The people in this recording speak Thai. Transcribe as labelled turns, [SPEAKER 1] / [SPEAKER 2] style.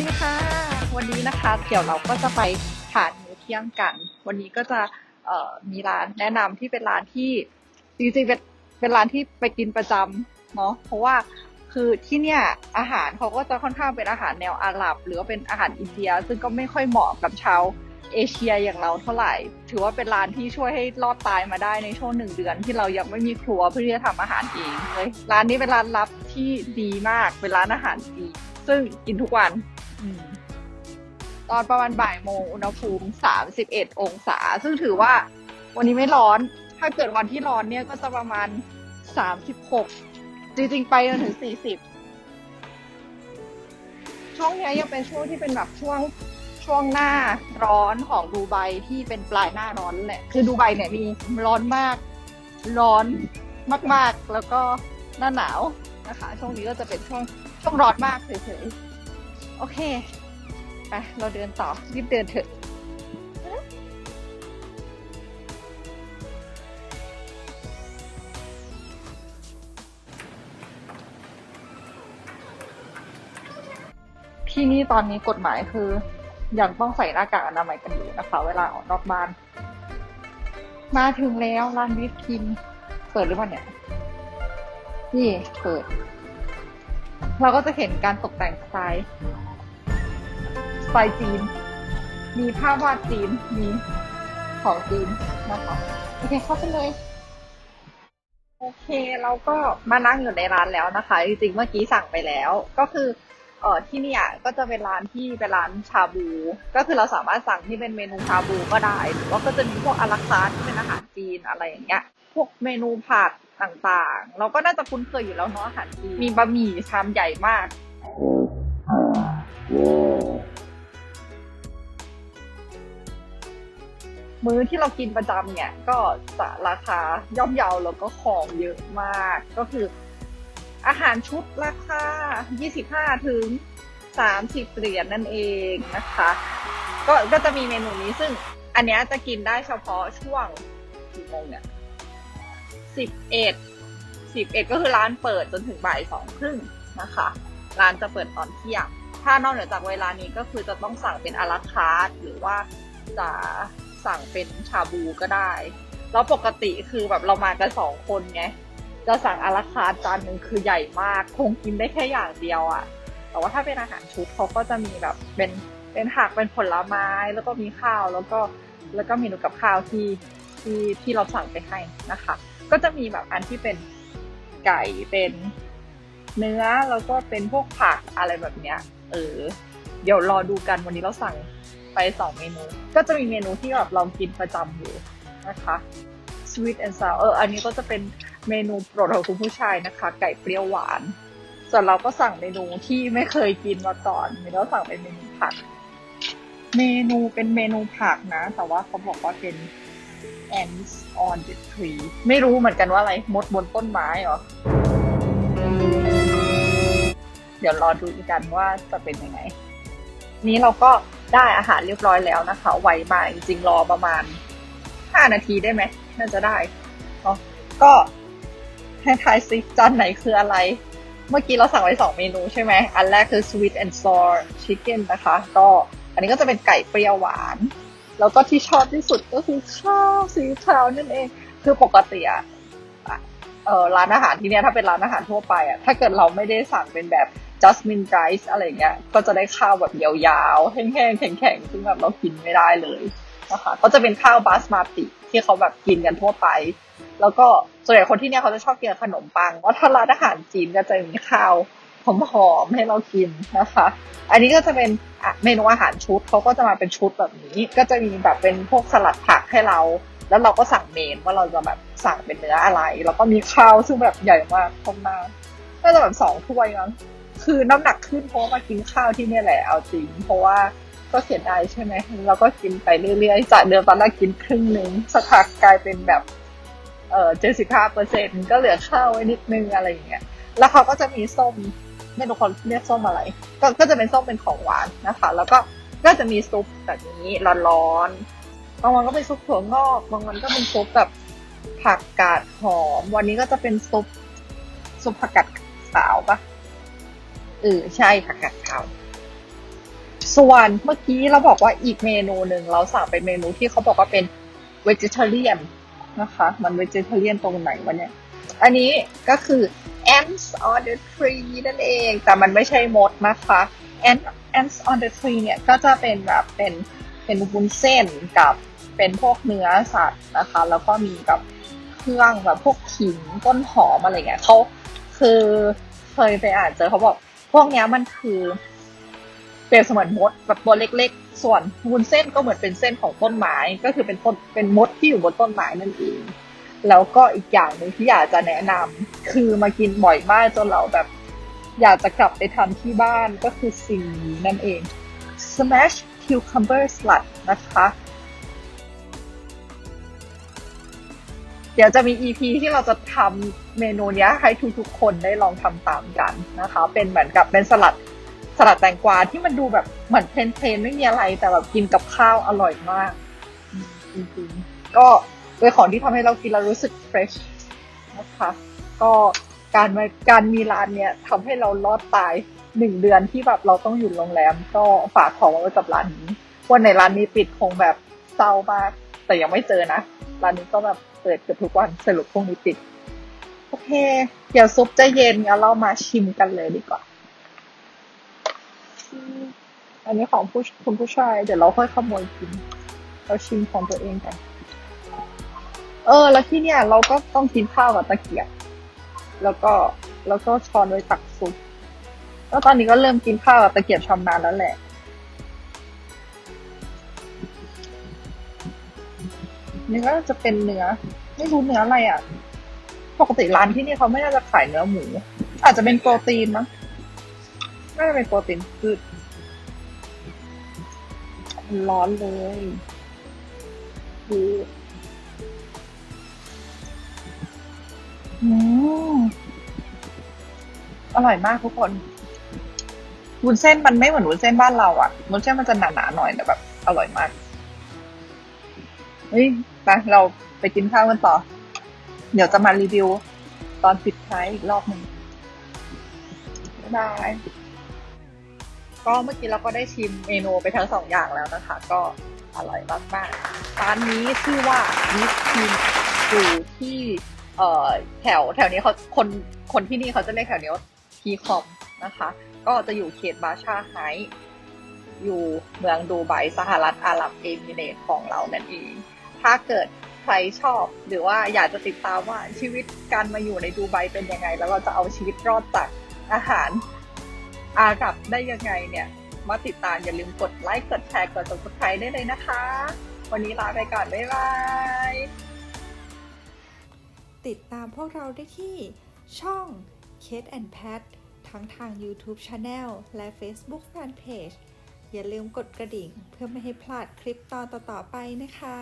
[SPEAKER 1] ดีค่ะ วันนี้นะคะเดี๋ยวเราก็จะไปทานมื้อเที่ยงกัน วันนี้ก็จะเออมีร้านแนะนำที่เป็นร้านที่จริงๆเป็นเป็นร้านที่ไปกินประจำเนาะเพราะว่าคือที่เนี่ยอาหารเขาก็จะค่อนข้างเป็นอาหารแนวอาหรับ หรือว่าเป็นอาหารอินเดีย ซึ่งก็ไม่ค่อยเหมาะกับชาวเอเชียอย่างเราเท่าไหร่ ถือว่าเป็นร้านที่ช่วยให้รอดตายมาได้ในช่วงหนึ่งเดือน ที่เรายังไม่มีครัวเพื่อที่จะทำอาหารเองเลยร้านนี้เป็นร้านลับที่ดีมากเป็นร้านอาหารดี ซึ่งกินทุกวัน ตอนประมาณบ่ายโมงอุณหภูมิ31องศา ซึ่งถือว่าวันนี้ไม่ร้อน ถ้าเกิดวันที่ร้อนเนี่ยก็จะประมาณ36จริงๆ ไปจนถึง40ช่วงนี้ยยังเป็นช่วงที่เป็นแบบช่วงช่วงหน้าร้อนของดูไบที่เป็นปลายหน้าร้อนแหละ คือดูไบเนี่ยมีร้อนมาก ร้อนมากๆ แล้วก็หน้าหนาวนะคะ ช่วงนี้ก็จะเป็นช่วงช่วงร้อนมากเฉยๆ โอเค ไป เราเดินต่อ รีบเดินเถอะที่นี่ตอนนี้กฎหมายคือยังต้องใส่หน้ากากอนามัยกันอยู่นะคะ เวลาออกนอกบ้าน มาถึงแล้วร้านวิปครีมเปิดหรือเปล่าเนี่ยนี่เปิด เราก็จะเห็นการตกแต่งสไตล์ ไตล์จีน มีภาพวาดจีน มีของจีนนะคะโอเคเข้าไปเลย โอเคเราก็มานั่งอยู่ในร้านแล้วนะคะ จริงๆเมื่อกี้สั่งไปแล้ว ก็คือเออที่นี่ก็จะเป็นร้านที่เป็นร้านชาบู ก็คือเราสามารถสั่งที่เป็นเมนูชาบูก็ได้ หรือว่าก็จะมีพวกอาราคาร์ที่เป็นอาหารจีนอะไรอย่างเงี้ย พวกเมนูผัดต่างๆ เราก็น่าจะคุ้นเคยอยู่แล้วเนาะอาหารจีน มีบะหมี่ชามใหญ่มาก มื้อที่เรากินประจำเนี่ย ก็จะราคาย่อมเยาแล้วก็ของเยอะมาก ก็คือ อาหารชุดราคา 25 ถึง 30 เหรียญนั่นเองนะคะ ก็ก็จะมีเมนูนี้ซึ่งอันนี้จะกินได้เฉพาะช่วงกี่โมงเนี่ย 11 11 ก็คือร้านเปิดจนถึงบ่ายสองครึ่งนะคะ ร้านจะเปิดตอนเที่ยง ถ้านอกเหนือจากเวลานี้ก็คือจะต้องสั่งเป็นอาราคาร์หรือว่าจะ สั่งเป็นชาบูก็ได้ แล้วปกติคือแบบเรามากันสองคนไงจะสั่งอาราคาจานหนึ่งคือใหญ่มาก คงกินได้แค่อย่างเดียวอะ่ะ แต่ว่าถ้าเป็นอาหารชุดเขาก็จะมีแบบเป็นเป็นผักเป็นผลไม้แล้วก็มีข้าวแล้วก็แล้วก็เมนูกับข้าวที่ที่ที่เราสั่งไปให้นะคะ ก็จะมีแบบอันที่เป็นไก่เป็นเนื้อแล้วก็เป็นพวกผักอะไรแบบเนี้ยเออเดี๋ยวรอดูกันวันนี้เราสั่ง ไปสองเมนู ก็จะมีเมนูที่แบบเรากินประจำอยู่นะคะ sweet and sour เอออันนี้ก็จะเป็นเมนูโปรดของคุณผู้ชายนะคะ ไก่เปรี้ยวหวาน ส่วนเราก็สั่งเมนูที่ไม่เคยกินมาก่อนเมนูสั่งเป็นเมนูผัก เมนูเป็นเมนูผักนะ แต่ว่าเขาบอกว่าเป็น ants on the tree ไม่รู้เหมือนกันว่าอะไรมดบนต้นไม้เหรอ เดี๋ยวรอดูกันว่าจะเป็นยังไง นี้เราก็ ได้อาหารเรียบร้อยแล้วนะคะ ไวมากจริงๆรอประมาณ 5 นาทีได้ไหมน่าจะได้เนาะก็ให้ทายซิจานไหนคืออะไร เมื่อกี้เราสั่งไว้สองเมนูใช่ไหม อันแรกคือ sweet and sour chicken นะคะ ก็อันนี้ก็จะเป็นไก่เปรี้ยวหวาน แล้วก็ที่ชอบที่สุดก็คือข้าวสีขาวนั่นเอง คือปกติอะอะเออร้านอาหารที่เนี้ยถ้าเป็นร้านอาหารทั่วไปอะถ้าเกิดเราไม่ได้สั่งเป็นแบบ jasmine rice อะไรเงี้ย ก็จะได้ข้าวแบบยาวๆ แห้งๆ แข็งๆ ซึ่งแบบเรากินไม่ได้เลยนะคะ ก็จะเป็นข้าวบาสมาติที่เขาแบบกินกันทั่วไป แล้วก็ส่วนใหญ่คนที่เนี่ยเขาจะชอบกินขนมปัง เพราะถ้าร้านอาหารจีนก็จะมีข้าวหอมๆให้เรากินนะคะ อันนี้ก็จะเป็นเมนูอาหารชุดเขาก็จะมาเป็นชุดแบบนี้ ก็จะมีแบบเป็นพวกสลัดผักให้เรา แล้วเราก็สั่งเมนว่าเราจะแบบสั่งเป็นเนื้ออะไร แล้วก็มีข้าวซึ่งแบบใหญ่มากพมากน่าจะแบบสองถ้วยมั้ง คือน้ำหนักขึ้นเพราะมากินข้าวที่เนี่ยแหละเอาจริง เพราะว่าก็เสียดายใช่ไหมเราก็กินไปเรื่อยๆจากเดิมตอนแรกกินครึ่งหนึ่งสักพักกลายเป็นแบบเออเจ็ดสิบห้าเปอร์เซ็นก็เหลือข้าวไว้นิดนึงอะไรอย่างเงี้ยแล้วเขาก็จะมีส้มไม่รู้คนเรียกส้มอะไร ก็ก็จะเป็นส้มเป็นของหวานนะคะ แล้วก็ก็จะมีซุปแบบนี้ร้อนๆบางวันก็เป็นซุปถั่วงอกบางวันก็เป็นซุปแบบผักกาดหอม วันนี้ก็จะเป็นซุปซุปผักกาดขาวปะ เออใช่ผักกาดขาวส่วนเมื่อกี้เราบอกว่าอีกเมนูหนึ่งเราสั่งเป็นเมนูที่เขาบอกว่าเป็น vegetarian นะคะ มัน vegetarian ตรงไหนวะเนี่ย อันนี้ก็คือ ants on the tree นั่นเอง แต่มันไม่ใช่มดนะคะ ant ants on the tree เนี่ยก็จะเป็นแบบเป็นเป็นวุ้นเส้นกับเป็นพวกเนื้อสัตว์นะคะ แล้วก็มีกับเครื่องแบบพวกขิงต้นหอมอะไรเงี้ยเขาคือเคยไปอ่านเจอเขาบอก พวกเนี้ยมันคือเปรียบเสมือนมดแบบตัวเล็กๆ ส่วนวุ้นเส้นก็เหมือนเป็นเส้นของต้นไม้ก็คือเป็นต้นเป็นมดที่อยู่บนต้นไม้นั่นเองแล้วก็อีกอย่างหนึ่งที่อยากจะแนะนำคือมากินบ่อยมากจนเราแบบ อยากจะกลับไปทำที่บ้านก็คือสิ่งนี้นั่นเอง smash cucumber salad นะคะ ดี๋ยวจะมี EP ที่เราจะทำเมนูนี้ให้ทุกๆคนได้ลองทำตามกันนะคะ เป็นเหมือนกับเป็นสลัดสลัดแตงกวาที่มันดูแบบเหมือนเพลนๆไม่มีอะไร แต่แบบกินกับข้าวอร่อยมากจริงๆก็เป็นของที่ทำให้เรากินแล้วรู้สึก fresh นะคะก็การมาการมีร้านเนี้ยทำให้เรารอดตายหนึ่งเดือนที่แบบเราต้องอยู่โรงแรม ก็ฝากของไว้กับร้านนี้วันไหนร้านนี้ปิดคงแบบเศร้ามากแต่ยังไม่เจอนะ ร้านนี้ก็แบบเปิดเกือบทุกวันสรุปพรุ่งนี้ปิด โอเค เดี๋ยวซุปจะเย็นงั้นเรามาชิมกันเลยดีกว่า อันนี้ของผู้คุณผู้ชาย เดี๋ยวเราค่อยขโมยกิน เราชิมของตัวเองกัน เออ แล้วที่เนี่ย เราก็ต้องกินข้าวกับตะเกียบ แล้วก็แล้วก็ช้อนไว้ตักซุปแล้วตอนนี้ก็เริ่มกินข้าวกับตะเกียบชำนาญแล้วแหละ นี่ก็จะเป็นเนื้อ ไม่รู้เนื้ออะไรอะ ปกติร้านที่นี่เขาไม่น่าจะขายเนื้อหมู อาจจะเป็นโปรตีนมั้งน่าจะเป็นโปรตีนพืชร้อนเลยคืออืมอร่อยมากทุกคนวุ้นเส้นมันไม่เหมือนวุ้นเส้นบ้านเราอะวุ้นเส้นมันจะหนาๆหน่อยแต่แบบ อร่อยมาก เฮ้ย ไปเราไปกินข้าวกันต่อ เดี๋ยวจะมารีวิว ตอนปิดท้ายอีกรอบหนึ่งบ๊ายบาย ก็เมื่อกี้เราก็ได้ชิมเมนูไปทั้งสองอย่างแล้วนะคะ ก็อร่อยมากๆร้านนี้ชื่อว่ามิสทีนอยู่ที่เอ่อแถวแถวนี้เขาคนคนที่นี่เขาจะเรียกแถวนี้ว่าพีคอมนะคะ ก็จะอยู่เขตบาชาไฮอยู่เมืองดูไบสหรัฐอาหรับเอมิเรต์ของเรานั่นเอง ถ้าเกิดใครชอบ หรือว่าอยากจะติดตามว่าชีวิตการมาอยู่ในดูไบเป็นยังไง แล้วเราจะเอาชีวิตรอดจากอาหารอาหรับได้ยังไงเนี่ย มาติดตามอย่าลืมกดไลค์กดแชร์กด subscribe ได้เลยนะคะ วันนี้ลาไปก่อน บ๊ายบาย
[SPEAKER 2] ติดตามพวกเราได้ที่ช่อง Kate and Pat ทั้งทาง YouTube Channel และ Facebook Fanpage อย่าลืมกดกระดิ่งเพื่อไม่ให้พลาดคลิปตอนต่อๆไปนะคะ